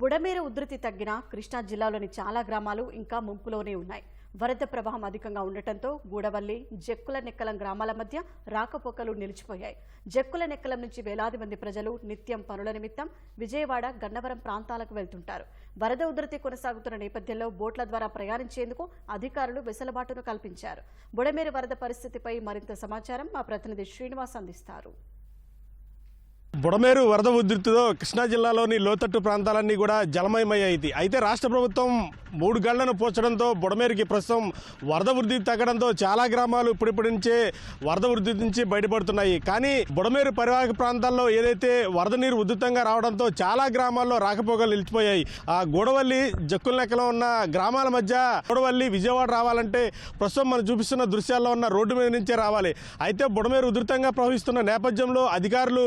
బుడమేరు ఉధృతి తగ్గిన కృష్ణా జిల్లాలోని చాలా గ్రామాలు ఇంకా ముంపులోనే ఉన్నాయి. వరద ప్రవాహం అధికంగా ఉండటంతో గూడవల్లి జక్కుల నెక్కలం గ్రామాల మధ్య రాకపోకలు నిలిచిపోయాయి. జక్కుల నెక్కలం నుంచి వేలాది మంది ప్రజలు నిత్యం పనుల నిమిత్తం విజయవాడ గన్నవరం ప్రాంతాలకు వెళ్తుంటారు. వరద ఉధృతి కొనసాగుతున్న నేపథ్యంలో బోట్ల ద్వారా ప్రయాణించేందుకు అధికారులు వెసులుబాటును కల్పించారు. బుడమేరు వరద పరిస్థితిపై మరింత సమాచారం మా ప్రతినిధి శ్రీనివాస్ అందిస్తారు. బుడమేరు వరద ఉధృతితో కృష్ణా జిల్లాలోని లోతట్టు ప్రాంతాలన్నీ కూడా జలమయమయ్యాయి. అయితే రాష్ట్ర ప్రభుత్వం మూడు గళ్ళను పోర్చడంతో బుడమేరుకి ప్రస్తుతం వరద వృద్ధి తగ్గడంతో చాలా గ్రామాలు ఇప్పుడిప్పటి నుంచే వరద వృద్ధి నుంచి బయటపడుతున్నాయి. కానీ బుడమేరు పరివాహక ప్రాంతాల్లో ఏదైతే వరద నీరు ఉధృతంగా రావడంతో చాలా గ్రామాల్లో రాకపోకలు నిలిచిపోయాయి. ఆ గూడవల్లి జక్కుల లెక్కలో ఉన్న గ్రామాల మధ్య గూడవల్లి విజయవాడ రావాలంటే ప్రస్తుతం మనం చూపిస్తున్న దృశ్యాల్లో ఉన్న రోడ్డు మీద నుంచే రావాలి. అయితే బుడమేరు ఉధృతంగా ప్రవహిస్తున్న నేపథ్యంలో అధికారులు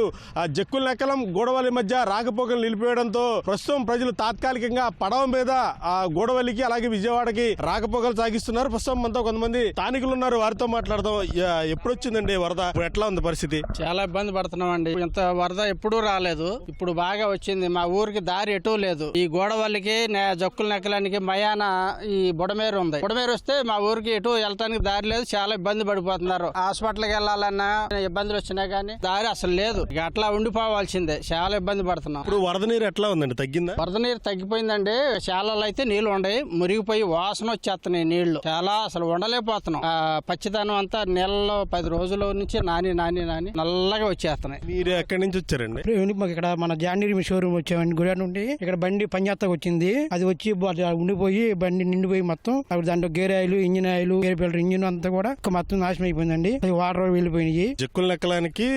జక్కుల నెక్కలం గోడవల్లి మధ్య రాకపోకలు నిలిపివేయడంతో ప్రస్తుతం ప్రజలు తాత్కాలికంగా పడవ మీద ఆ గోడవల్లికి అలాగే విజయవాడకి రాకపోకలు సాగిస్తున్నారు. ప్రస్తుతం మనతో కొంతమంది స్థానికులు ఉన్నారు వారితో మాట్లాడదాం. ఎప్పుడొచ్చిందండి ఎప్పుడు వచ్చిందండి వరద? ఇప్పుడు ఎట్లా ఉంది పరిస్థితి? చాలా ఇబ్బంది పడుతున్నామండి. ఇంత వరద ఎప్పుడూ రాలేదు. ఇప్పుడు బాగా వచ్చింది. మా ఊరికి దారి ఎటు లేదు. ఈ గోడవల్లికి నే- జక్కుల నెక్కలానికి మయాన ఈ బుడమేరు ఉంది. బుడమేరు వస్తే మా ఊరికి ఎటు వెళ్ళటానికి దారి లేదు. చాలా ఇబ్బంది పడిపోతున్నారు. హాస్పిటల్కి వెళ్ళాలన్నా ఇబ్బందులు వచ్చినా కానీ దారి అసలు లేదు. అట్లా ఉండి ఉండిపోవాల్సిందే. చాలా ఇబ్బంది పడుతున్నాం. ఇప్పుడు వరద నీరు ఎట్లా ఉందండి? తగ్గిందా? వరద నీరు తగ్గిపోయిందండి. శాలలో అయితే నీళ్ళు ఉండయి. మురిగిపోయి వాసన వచ్చేస్తున్నాయి నీళ్ళు. చాలా అసలు ఉండలేకపోతున్నాం. ఆ పచ్చిదనం అంతా నీళ్ళలో పది రోజుల నుంచి నాని నాని నాని నల్లగా వచ్చేస్తున్నాయి. మీరు ఎక్కడి నుంచి వచ్చారండి? ఇప్పుడు మాకు ఇక్కడ మన జాండీరి షోరూమ్ వచ్చామండి. గుడి నుండి. ఇక్కడ బండి పంజాత్త వచ్చింది. అది వచ్చి ఉండిపోయి బండి నిండిపోయి మొత్తం. అప్పుడు దాంట్లో gear oil engine oil gear engine అంతా కూడా మొత్తం నాశనం అయిపోయిందండి. అది వాటర్ వెళ్ళిపోయినాయి. జక్కుల నెక్కలానికి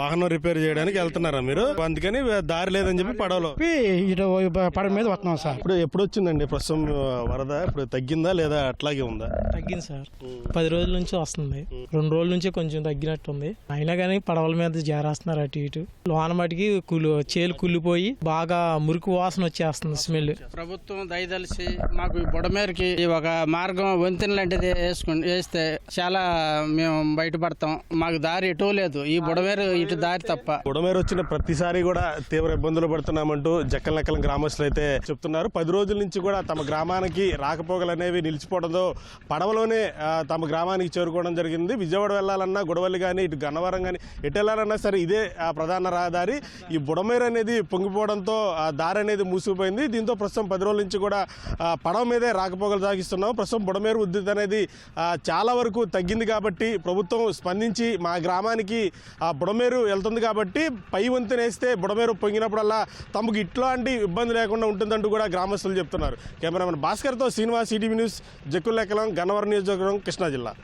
వాహనం రిపేర్ చేయడానికి వెళ్తున్నారా మీరు? అందుకని దారి లేదని చెప్పి పడవలో. ఇటు పడవ మీద వస్తున్నాం సార్. ఇప్పుడు ఎప్పుడు వచ్చిందండి ప్రస్తుతం వరద ఇప్పుడు తగ్గిందా లేదా అట్లాగే ఉందా? తగ్గింది సార్. పది రోజుల నుంచి వస్తుంది. రెండు రోజుల నుంచి కొంచెం తగ్గినట్టుంది. అయినా కానీ పడవల మీద జారేస్తున్నారు అటు ఇటు. లోన మటుకి కులు చేలు కుళ్ళిపోయి బాగా మురికి వాసన వచ్చేస్తుంది స్మెల్. ప్రభుత్వం దయదలిసి మాకు ఈ బుడమేరుకి ఒక మార్గం వంతెన లాంటిది వేసుకుని వేస్తే చాలా మేము బయటపడతాం. మాకు దారి ఎటు లేదు. ఈ బుడమేరు ఇటు దారి తప్ప. బుడమేరు వచ్చిన ప్రతిసారి కూడా తీవ్ర ఇబ్బందులు పడుతున్నామంటూ జక్కల నక్కల గ్రామస్తులు అయితే చెప్తున్నారు. పది రోజుల నుంచి కూడా తమ గ్రామానికి రాకపోకలు అనేవి నిలిచిపోవడంతో పడవలోనే తమ గ్రామానికి చేరుకోవడం జరిగింది. విజయవాడ వెళ్ళాలన్నా గొడవలు కానీ ఇటు గన్నవరం కానీ ఎటు వెళ్ళాలన్నా సరే ఇదే ప్రధాన రహదారి. ఈ బుడమేరు అనేది పొంగిపోవడంతో ఆ దారి అనేది మూసుకుపోయింది. దీంతో ప్రస్తుతం పది రోజుల నుంచి కూడా పడవ మీదే రాకపోకలు సాగిస్తున్నాం. ప్రస్తుతం బుడమేరు ఉద్ధృతి అనేది చాలా వరకు తగ్గింది కాబట్టి ప్రభుత్వం స్పందించి మా గ్రామానికి ఆ బుడమేరు వెళ్తుంది కాబట్టి పై వంతునేస్తే బుడమేరు పొంగినప్పుడల్లా తమకు ఇట్లాంటి ఇబ్బంది లేకుండా ఉంటుందంటూ కూడా గ్రామస్తులు చెప్తున్నారు. కెమెరామెన్ భాస్కర్తో శ్రీనివాస్ ఈటీవీ న్యూస్ జక్కులెక్కలం గన్నవరం నియోజకవర్గం కృష్ణా జిల్లా.